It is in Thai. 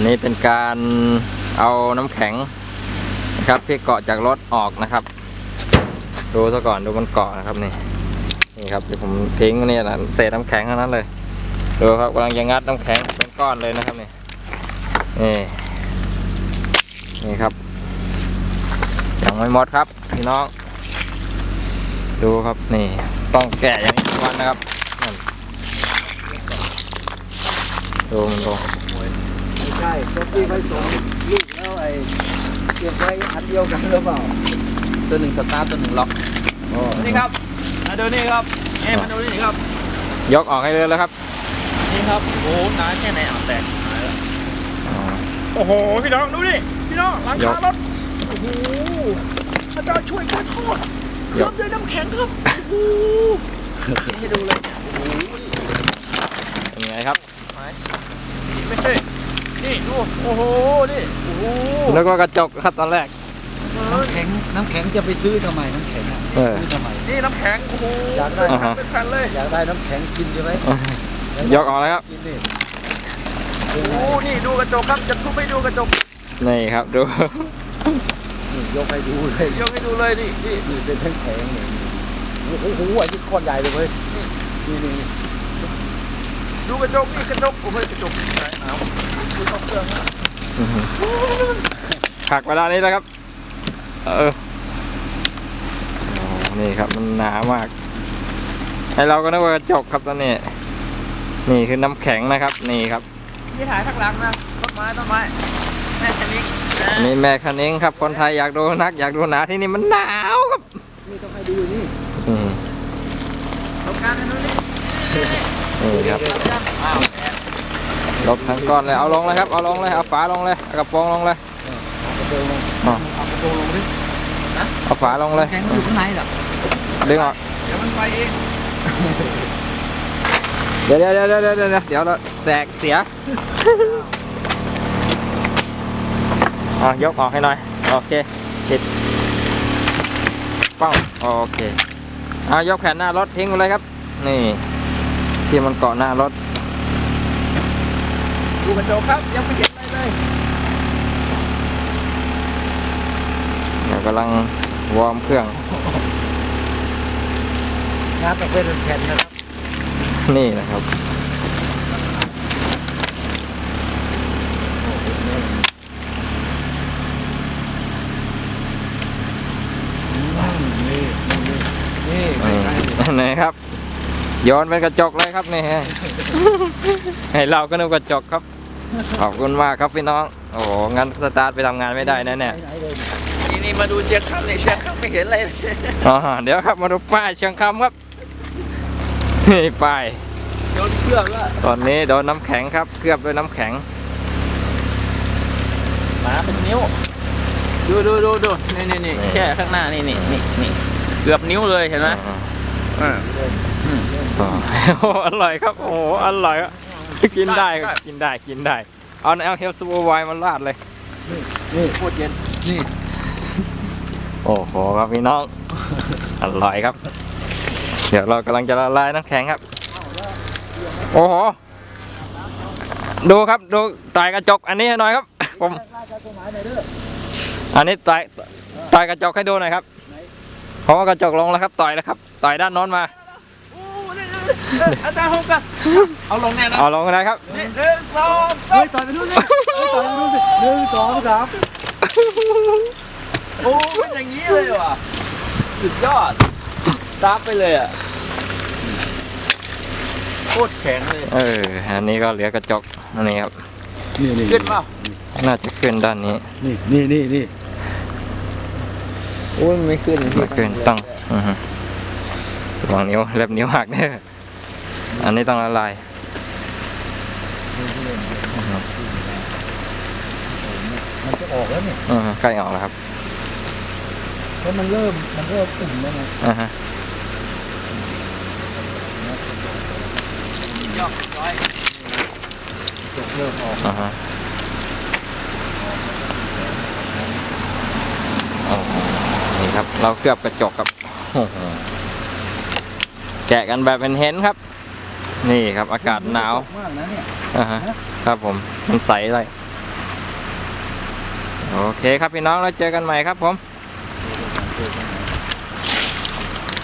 นนี้เป็นการเอาน้ำแข็งนะครับที่เกาะจากรถออกนะครับ ดูซะก่อนดูมันเกาะนะครับนี่นี่ครับที่ผมทิ้งเนี่ยนะเศษน้ำแข็งเท่านั้นเลยดูครับกำลังจะงัดน้ำแข็งเป็นก้อนเลยนะครับนี่นี่นี่ครับยังไม่หมดครับพี่น้อง ดูครับนี่ต้องแกะอย่างนี้ทุกวันนะครับดูมันดู ใช่ก็พี่ไปส่งลูกแล้วไอ้เก็บไว้อันเดียวกันหรือเปล่าตัวหนึ่งสตาร์ทตัวหนึ่งล็อกอ๋อนี่ครับมาดูนี่ครับเอ้มาดูนี่ครับ ยกออกให้เลยแล้วครับ นี่ครับโอ้หนาแค่ไหนอะแตกหายแล้วอ๋อโอ้โหพี่น้องดูดิพี่น้องหลังยคากรถโอ้โหอาจารย์ช่วยกันทอดเคลือบด้วยน้ำแข็งครับโอ้โหกินให้ดูเลยเนี่ยโอ้โหเป็นไงครับไม่ใช่นี่ ดูโอ้โหนี่โอ้โหแล้วก็กระจกครับตอนแรก น้ำแข็งน้ำแข็งจะไปซื้อทำไมน้ำแข็งอะเออ ซื้อทำไม นี่น้ำแข็งโอ้โหอยากได้ อ่าฮะ เป็นแผ่นเลยอยากได้น้ำแข็งกินใช่ไหมยกออกแล้วครับ กินนี่โอ้โหนี่ดูกระจกครับจะทุบให้ดูกระจกนี่ครับดู นี่ยกให้ดูเลยยกให้ดูเลยนี่นี่นี่เป็นทั้งแข็งเนี่ยโอ้โหอันนี้ก้อนใหญ่เลยเว้ยนี่นี่นี่ ดูกระจกนี่กระจกโอ้โหกระจกไหนเอาดูเข้าเครื่องนะผักเวลานี้แล้วครับ เออโอ้นี่ครับมันหนามาก ให้เราก็นึกว่ากระจกครับตอนนี้ นี่คือน้ำแข็งนะครับ นี่ครับนี่ถ่ายข้างหลังนะต้นไม้ต้นไม้แม่ชนิดนะอันนี้แม่คันเองครับ คนไทยอยากดูนักอยากดูหนาที่นี่มันหนาวครับนี่ต้องให้ดูนี่อืมทำการให้ดูนี่ นี่ครับรับยังอ้าวแอนลบทั้งก้อนเลย เอาลงเลยครับ เอาลงเลย เอาฝาลงเลยเอากระโปรงลงเลยเอากระโปรงลงอ๋อเอากระโปรงลงดิเอาฝาลงเลยแข็งมันอยู่ข้างในเหรอดึงออก เดี๋ยวมันไปเอง เดี๋ยวเดี๋ยวเดี๋ยวเดี๋ยวเดี๋ยวเดี๋ยวเราแตกเสียอะยกออกให้หน่อย โอเคติดป้องโอเค เอายกแผ่นหน้ารถทิ้งไปเลยครับ นี่ ที่มันเกาะหน้ารถ ดูกระจกครับยังไม่เห็นอะไรเลยเดี๋ยวกำลังวอร์มเครื่องงานต้องเป็นแผ่นนะครับนี่นะครับนี่นี่นี่อืมใกล้ๆนี่ครับ โยนเป็นกระจกเลยครับนี่ให้เราก็นึกกระจกครับ ขอบคุณมากครับพี่น้อง โอ้โห งั้นสตาร์ทไปทำงานไม่ได้แน่ไหนๆเลยนี่นี่มาดูเชียงคำเนี่ยเชียงคำไม่เห็นอะไรเลยๆอ๋อเดี๋ยวครับมาดูป้ายเชียงคำครับนี่ป้ายโดนเครื่องแล้วตอนนี้โดนน้ำแข็งครับเคลือบด้วยน้ำแข็งหมาเป็นนิ้ว ดูดูดูดูนี่นี่นี่นี่แค่ข้างหน้านี่นี่นี่นี่เกือบนิ้วเลยเห็นไหมอ๋ออ่า อ๋อโอ้โหอร่อยครับ โอ้โหอร่อยครับกินได้ครับกินได้กินได้ เอาเอาเฮลซูเปอร์ไวน์มาราดเลยนี่โคตรเย็นนี่โอ้โหครับพี่น้องอร่อยครับ เดี๋ยวเรากำลังจะละลายน้ำแข็งครับ โอ้โหดูครับดูต่อยกระจกอันนี้ให้หน่อยครับ ผมราชาสมัยไหนเด้ออันนี้ต่อยต่อยกระจกให้ดูหน่อยครับเพราะว่ากระจกลงแล้วครับ ต่อยแล้วครับ ต่อยด้านโน้นมาโอ้นี่นี่นี่ อาจารย์ฮงกันเอาลงแน่นะเอาลงนะครับนี่หนึ่งสองสาเฮ้มยต่อยไปดูสิเฮ้ยต่อยไปดูสิหนึ่งสองสามโอ้เป็นอย่างนี้เลยว่ะสุดยอดซับไปเลยอะโคตรแข็งเลยเอออันนี้ก็เหลือกระจกอันนี้ครับนี่นี่ขึ้นเปล่าน่าจะขึ้นด้านนี้ นี่นี่นี่นี่โอ้ยไม่ขึ้นไม่ขึ้นต้องอือฮึระวังนิ้วเล็บนิ้วหักเนี่ย อันนี้ต้องละลายมันจะออกแล้วเนี่ยอือฮึใกล้ออกแล้วครับเพราะมันเริ่มมันเริ่มอุ่นแล้วไงอ่าฮะยอกร้อยจบเริ่มออกอ่าฮะโอ้โหนี่ครับ เราเคลือบกระจกครับโอ้โหแกะกันแบบเป็นเห็นครับ นี่ครับอากาศหนาวมากนะเนี่ยอ่าครับผมมันใสเลยโอเคครับพี่น้องแล้วเจอกันใหม่ครับผม